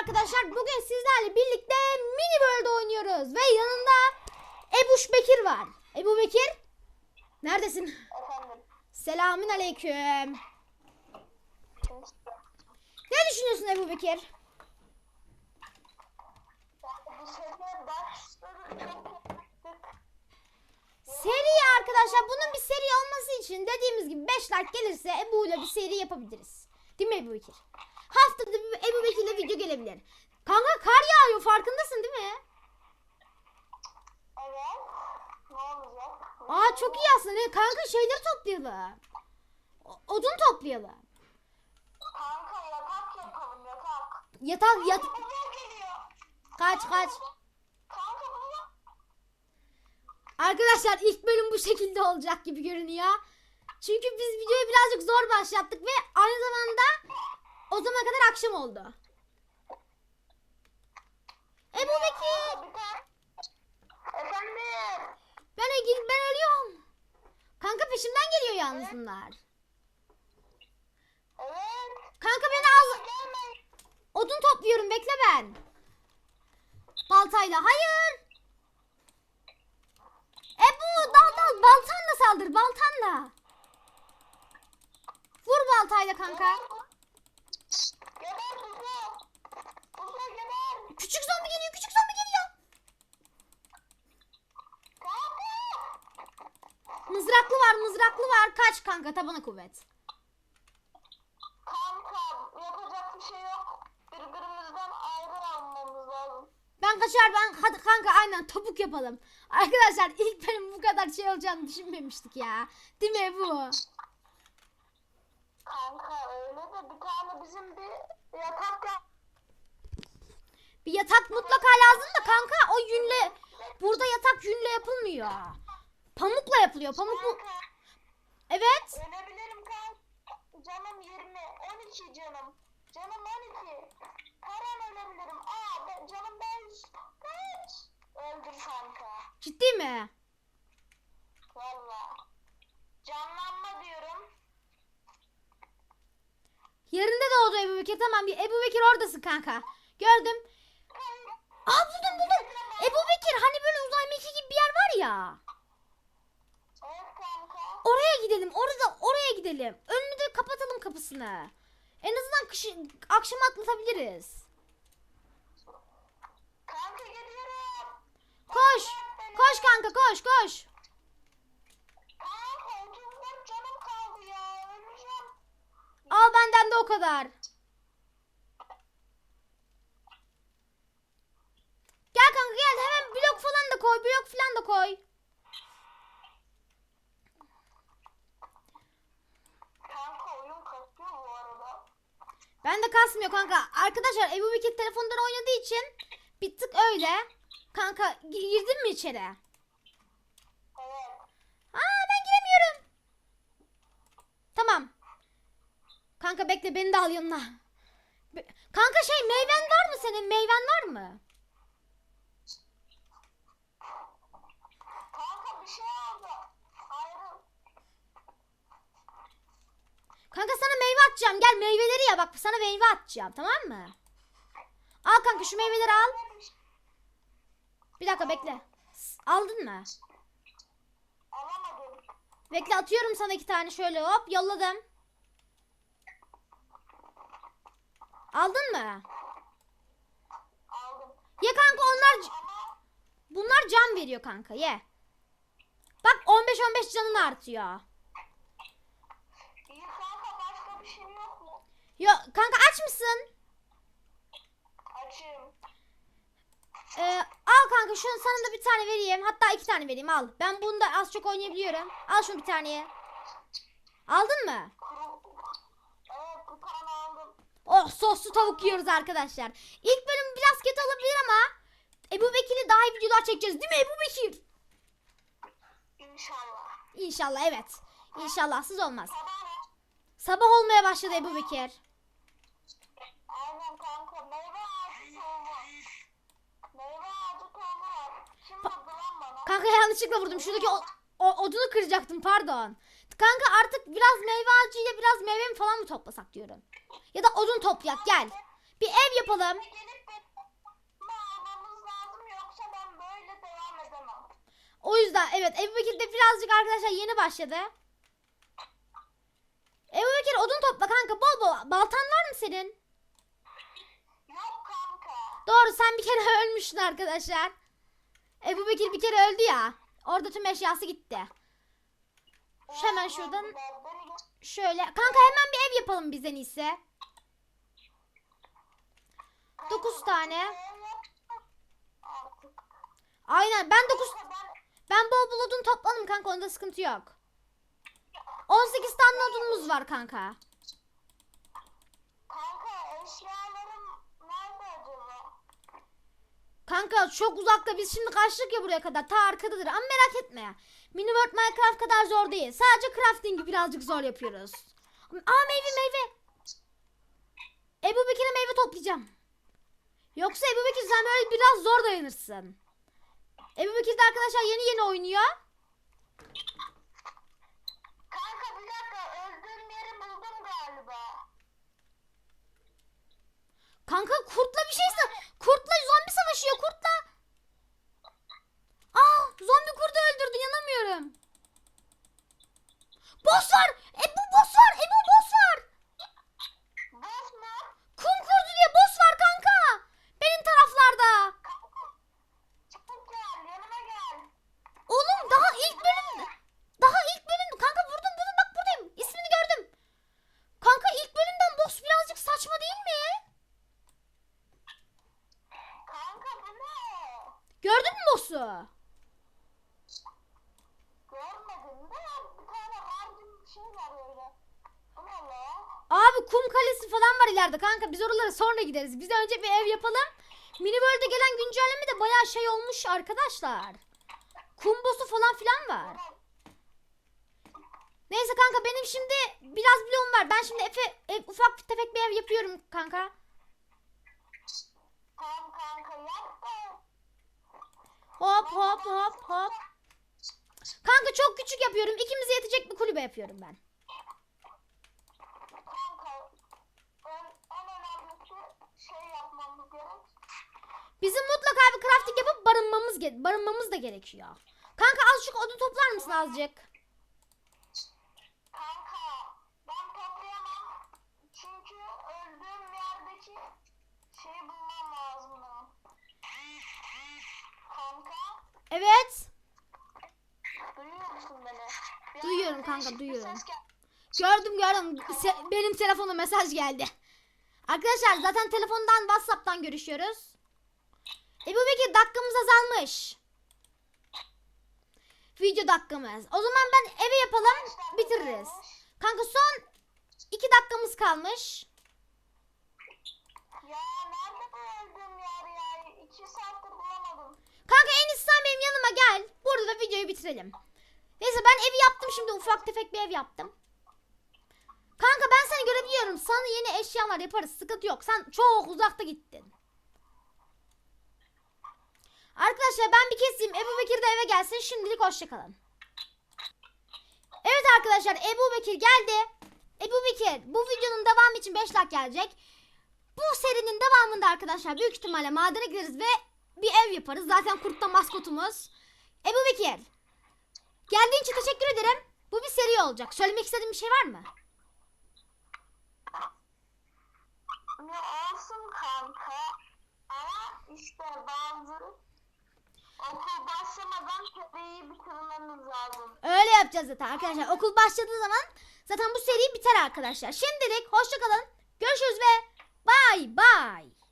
arkadaşlar. Bugün sizlerle birlikte mini world oynuyoruz. Ve yanında Ebuş Bekir var. Ebu Bekir. Neredesin? Efendim. Selamün aleyküm. Ne düşünüyorsun Ebu Bekir? Seri arkadaşlar. Bunun bir seri olması için dediğimiz gibi 5 like gelirse Ebu ile bir seri yapabiliriz. Değil mi Ebu Bekir? Haftada Ebu Bekir ile video gelebilir. Kanka kar yağıyor farkındasın değil mi? Evet. Ne olacak? Aa çok iyi aslında. Kanka şeyleri toplayalım. Odun toplayalım. Kanka yatak yapalım yatak. Yatak yat kaç kaç. Arkadaşlar ilk bölüm bu şekilde olacak gibi görünüyor. Çünkü biz videoyu birazcık zor başlattık ve aynı zamanda o zamana kadar akşam oldu. Ebu Bekir. Efendim. Ben, gel- ben ölüyorum. Kanka peşimden geliyor yalnız bunlar. Evet. Kanka beni al. Odun topluyorum bekle ben. Baltayla hayır. Ebu dal dal baltanla saldır baltanla. Vur baltayla kanka. Zombi geliyor küçük zombi geliyor. Mızraklı var mızraklı var. Kaç kanka tabana kuvvet. Kanka yapacak bir şey yok. Birbirimizden ayrı almamız lazım. Ben kaçar ben hadi kanka aynen topuk yapalım. Arkadaşlar ilk benim bu kadar şey olacağını düşünmemiştik ya. Değil mi bu? Kanka öyle de bir tane bizim bir yatak yap. Bir yatak mutlaka lazım da kanka o yünle burada yatak yünle yapılmıyor. Pamukla yapılıyor. Pamuklu. Evet. ölebilirim kanka. Canım 20, 12 canım. Canım 12. Her an ölebilirim. Aa ben, canım 5. Kaç? Öldür kanka. Ciddi mi? Valla. Canlanma diyorum. Yerinde doğdu Ebu Bekir. Tamam bir Ebu Bekir oradasın kanka. Gördüm. Aa buldum buldum. Ebu Bekir hani böyle uzay mekiği gibi bir yer var ya. Oraya gidelim. Orada oraya gidelim. Önünü de kapatalım kapısını. En azından kışı, akşam atlatabiliriz. Kanka geliyorum. Koş. Koş kanka koş koş. Kanka 34 canım kaldı ya. Öleceğim. Al benden de o kadar. Gel kanka gel hemen blok falan da koy. Blok falan da koy. Kanka oyun kasıyor bu arada. Ben de kasmıyor kanka. Arkadaşlar Ebu Bekir telefondan oynadığı için bir tık öyle. Kanka gi- girdin mi içeri? Evet. Aa ben giremiyorum. Tamam. Kanka bekle beni de al yanına. Be- Kanka şey meyven var mı senin? Meyven var mı? Kanka bir şey oldu. Kanka sana meyve atacağım. Gel meyveleri ya bak sana meyve atacağım tamam mı? Al kanka şu meyveleri al. Bir dakika bekle. Aldın mı? Alamadım. Bekle atıyorum sana iki tane şöyle hop yolladım. Aldın mı? Aldım. Ye kanka onlar bunlar can veriyor kanka ye. Bak 15-15 canın artıyor. iyi kanka başka bir şey yok mu? Yo kanka aç mısın? Açayım. Ee, al kanka şunu sana da bir tane vereyim. Hatta iki tane vereyim al. Ben bunu da az çok oynayabiliyorum. Al şunu bir taneye. Aldın mı? Kuru. Evet bir tane aldım. Oh soslu tavuk yiyoruz arkadaşlar. İlk bölüm biraz kötü olabilir ama Ebu Bekir'le daha iyi videolar çekeceğiz değil mi Ebu Bekir? İnşallah. İnşallah evet. İnşallahsız olmaz. Sabah ne? Sabah olmaya başladı Ebu Bekir. Kanka yanlışlıkla vurdum. Şuradaki o, o- odunu kıracaktım pardon. Kanka artık biraz meyve ağacıyla biraz meyve mi falan mı toplasak diyorum. Ya da odun toplayak gel. bir ev yapalım. O yüzden evet Ebu Bekir de birazcık arkadaşlar yeni başladı. Ebu Bekir odun topla kanka bol bol. Baltan var mı senin? Yok kanka. Doğru sen bir kere ölmüşsün arkadaşlar. Ebu Bekir bir kere öldü ya. Orada tüm eşyası gitti. Şu hemen şuradan şöyle. Kanka hemen bir ev yapalım biz en iyisi. 9 tane. Aynen ben 9 Kanka ben bol bol odun topladım kanka onda sıkıntı yok. 18 tane odunumuz var kanka Kanka çok uzakta biz şimdi kaçtık ya buraya kadar ta arkadadır ama merak etme. Mini World Minecraft kadar zor değil. Sadece crafting'i birazcık zor yapıyoruz. Aa meyve meyve. Ebu Bekir'e meyve toplayacağım. Yoksa Ebu Bekir sen böyle biraz zor dayanırsın. Ebu Bekir de arkadaşlar yeni yeni oynuyor. Kanka bir dakika öldüğüm yeri buldum galiba. Kanka kurtla bir şey sa- Kurtla zombi savaşıyor kurtla. Aa zombi kurdu öldürdü yanamıyorum. Boss var. Ebu boss var. Ebu boss var. Boss mu? Kum kurdu diye boss var kanka. Benim taraflarda. Çabuk gel yanıma gel. Oğlum daha ilk bölüm. Daha ilk bölüm. Kanka vurdum vurdum bak buradayım. İsmini gördüm. Kanka ilk bölümden boss birazcık saçma değil mi? Kanka bu ne? Boss'u? Görmedim de bir tane harcım bir şey var öyle. Abi kum kalesi falan var ileride kanka. Biz oralara sonra gideriz. Biz de önce bir ev yapalım. Mini World'e gelen güncelleme de bayağı şey olmuş arkadaşlar. Kum boss'u falan filan var. Neyse kanka benim şimdi biraz bloğum var. Ben şimdi Efe, ev- ufak tefek bir ev yapıyorum kanka. Tamam kanka yap da. Hop hop hop hop. Kanka çok küçük yapıyorum. İkimize yetecek bir kulübe yapıyorum ben. Bizim mutlaka bir crafting yapıp barınmamız barınmamız da gerekiyor. Kanka azıcık odun toplar mısın azıcık? Kanka ben toplayamam. Çünkü öldüğüm yerdeki şeyi bulmam lazım benim. Kanka Evet. duyuyor musun beni? Bir Duyuyorum anda kanka, değişik bir duyuyorum. ses gel- Gördüm gördüm. Se- benim telefona mesaj geldi. Arkadaşlar zaten telefondan WhatsApp'tan görüşüyoruz. Ebu Bekir dakikamız azalmış. Video dakikamız. O zaman ben eve yapalım bitiririz. Kanka son iki dakikamız kalmış. Ya nerede bu öldüğüm yer ya? İki saattir bulamadım. Kanka en iyisi sen benim yanıma gel. Burada da videoyu bitirelim. Neyse ben evi yaptım şimdi ufak tefek bir ev yaptım. Kanka ben seni görebiliyorum. Sana yeni eşyalar yaparız. Sıkıntı yok. Sen çok uzakta gittin. Arkadaşlar ben bir keseyim. Ebu Bekir de eve gelsin. Şimdilik hoşçakalın. Evet arkadaşlar Ebu Bekir geldi. Ebu Bekir bu videonun devamı için 5 like gelecek. Bu serinin devamında arkadaşlar büyük ihtimalle madene gideriz ve bir ev yaparız. Zaten kurtta maskotumuz. Ebu Bekir. Geldiğin için teşekkür ederim. Bu bir seri olacak. Söylemek istediğin bir şey var mı? Ne olsun kanka? Ama işte bazı okul başlamadan seriyi bitirmemiz lazım. Öyle yapacağız zaten arkadaşlar. Okul başladığı zaman zaten bu seri biter arkadaşlar. Şimdilik hoşçakalın. Görüşürüz ve bay bay.